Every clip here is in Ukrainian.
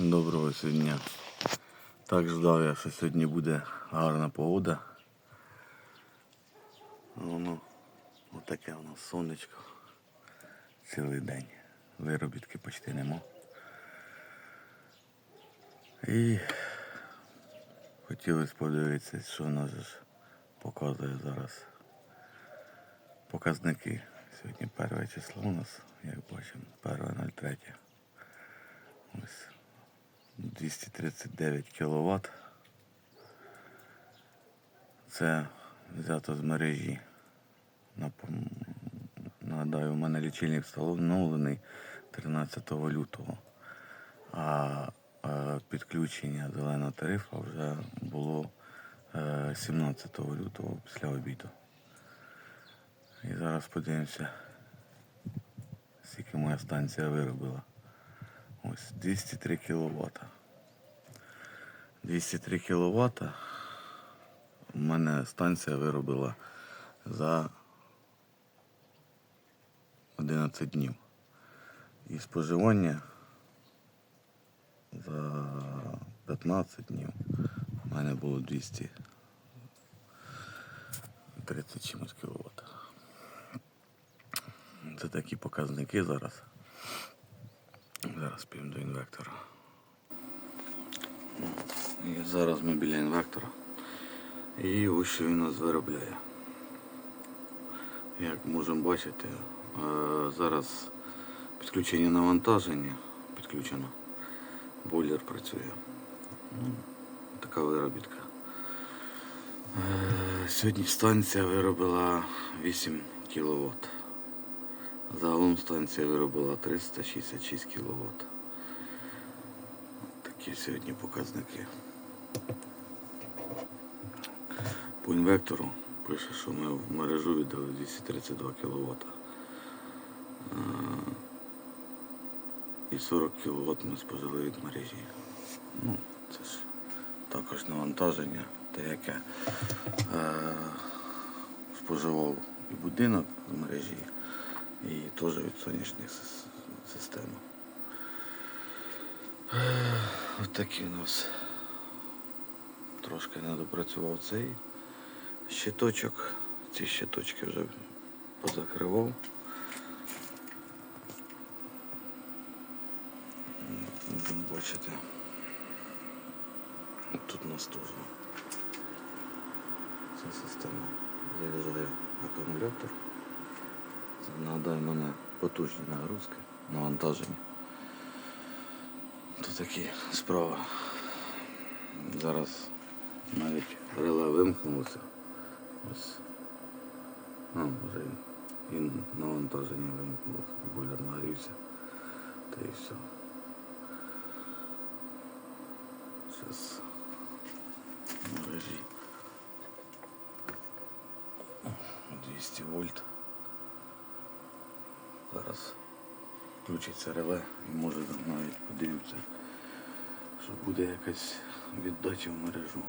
Доброго сьогодні. Так ждав я, що сьогодні буде гарна погода. Воно отаке нас сонечко. Цілий день. Виробітки почти нема. І хотілося подивитися, що нас показує зараз показники. Сьогодні перше число у нас, як бачимо, 1.03. Ось 239 кВт. Це взято з мережі. Нагадаю, у мене лічильник встановлений 13 лютого, а е, підключення зеленого тарифу вже було е, 17 лютого після обіду. І зараз подивимося, скільки моя станція виробила. Ось 203 кВт. 203 кВт у мене станція виробила за 11 днів. І споживання за 15 днів у мене було 230 чимось кВт. Це такі показники зараз. Зараз підемо до інвектора. І зараз ми біля інвектора. І ось що він нас виробляє. Як можемо бачити, е, зараз підключення навантаження підключено. Бойлер працює. Ну, така виробітка. Е, Сьогодні станція виробила 8 кВт. Загалом станція виробила 366 кВт. Такі сьогодні показники. По інвектору пише, що ми в мережу віддали 232 кВт. І 40 кВт ми спожили від мережі. Ну, це ж також навантаження, те, яке е, споживав і будинок з мережі, і теж від сонячних систем. Ось такі у нас трошки не допрацював цей щиточок. Ці щиточки вже позакривав. Можемо бачити. Тут у нас теж ця система заряджає акумулятор. В мене потужні нагрузки, навантаження. Тут такі справи. Зараз навіть реле вимкнулося. Ось. А, і і навантаження вимкнулося. Бойлер нагрівся. Та і все. Зараз мережі 200 вольт. Зараз включиться реле і може навіть подивимося, що буде якась віддача в мережу.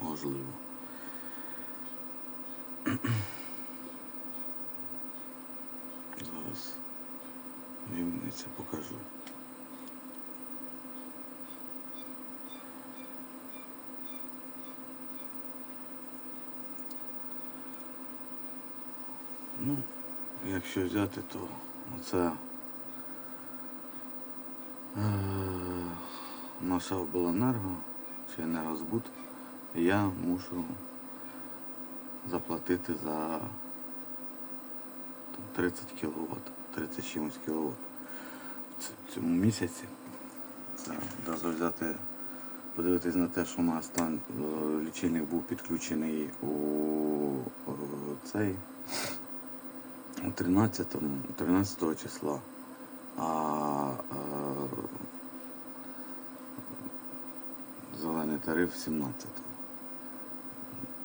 Можливо. Зараз вімниця покажу. Ну, якщо взяти, то оце е, наша обленерго чи енергозбут, я мушу заплатити за 30 кВт, 30 чимось кВт в цьому місяці. Це навіть взяти, подивитись на те, що у нас там е, лічильник був підключений у е, цей 13, 13 числа, а е, зелений тариф 17.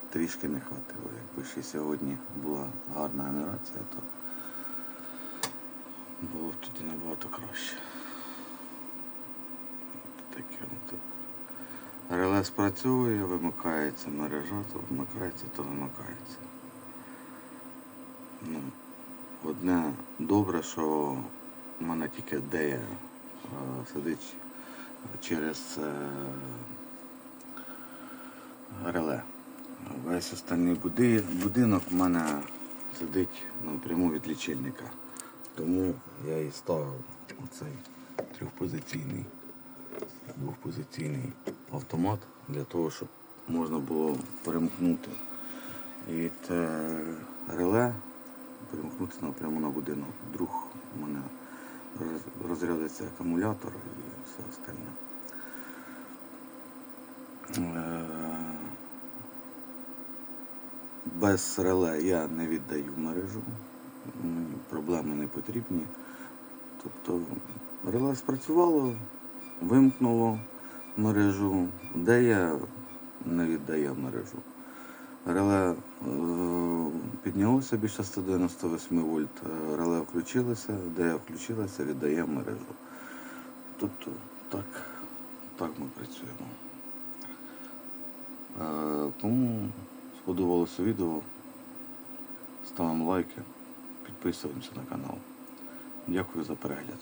Трішки не хватило. Якби ще сьогодні була гарна генерація, то було б тоді набагато краще. Таке от. Реле спрацьовує, вимикається мережа, то вмикається, то вимикається. Ну, одне добре, що У мене тільки дея е, сидить через е, реле. Весь останній будинок у мене сидить напряму від лічильника. Тому я і ставив оцей трьохпозиційний, двохпозиційний автомат для того, щоб можна було перемкнути від е, реле, перемкнути напряму на будинок. Вдруг у мене розрядиться акумулятор і все остальне. Е, Без реле я не віддаю мережу, мені проблеми не потрібні. Тобто реле спрацювало, вимкнуло мережу, де я не віддає мережу. Реле е, піднялося більше 198 вольт, е, реле включилося, де я включилася, віддає мережу. Тобто так, так ми працюємо. Е, Кому сподобалося відео, ставимо лайки, підписуємося на канал. Дякую за перегляд.